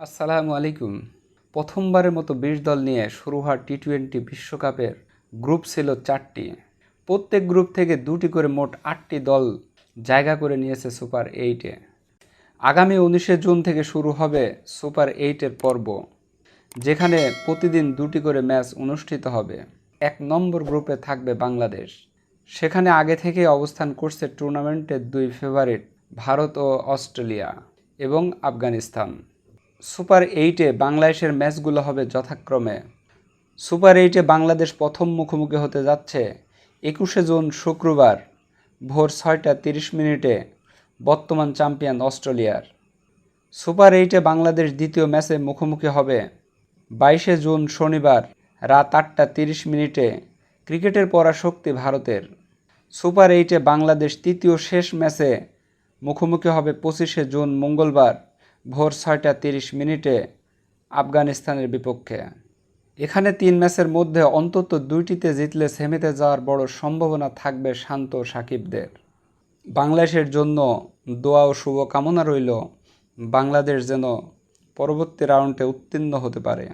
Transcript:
আসসালামু আলাইকুম। প্রথমবারের মতো বিশ দল নিয়ে শুরু হওয়া টি টোয়েন্টি বিশ্বকাপের গ্রুপ ছিল চারটি। প্রত্যেক গ্রুপ থেকে দুটি করে মোট আটটি দল জায়গা করে নিয়েছে সুপার এইটে। আগামী উনিশে জুন থেকে শুরু হবে সুপার এইটের পর্ব, যেখানে প্রতিদিন দুটি করে ম্যাচ অনুষ্ঠিত হবে। এক নম্বর গ্রুপে থাকবে বাংলাদেশ। সেখানে আগে থেকে অবস্থান করছে টুর্নামেন্টের দুই ফেভারিট, ভারত ও অস্ট্রেলিয়া এবং আফগানিস্তান। সুপার এইটে বাংলাদেশের ম্যাচগুলো হবে যথাক্রমে। সুপার এইটে বাংলাদেশ প্রথম মুখোমুখি হতে যাচ্ছে একুশে জুন শুক্রবার ভোর ছয়টা তিরিশ মিনিটে বর্তমান চ্যাম্পিয়ন অস্ট্রেলিয়ার। সুপার এইটে বাংলাদেশ দ্বিতীয় ম্যাচে মুখোমুখি হবে বাইশে জুন শনিবার রাত আটটা তিরিশ মিনিটে ক্রিকেটের পরাশক্তি ভারতের। সুপার এইটে বাংলাদেশ তৃতীয় শেষ ম্যাচে মুখোমুখি হবে পঁচিশে জুন মঙ্গলবার ভোর ছয়টা তিরিশ মিনিটে আফগানিস্তানের বিপক্ষে। এখানে তিন ম্যাচের মধ্যে অন্তত দুইটিতে জিতলে সেমিতে যাওয়ার বড় সম্ভাবনা থাকবে শান্ত সাকিবদের। বাংলাদেশের জন্য দোয়া ও শুভকামনা রইল বাংলাদেশ যেন পরবর্তী রাউন্ডে উত্তীর্ণ হতে পারে।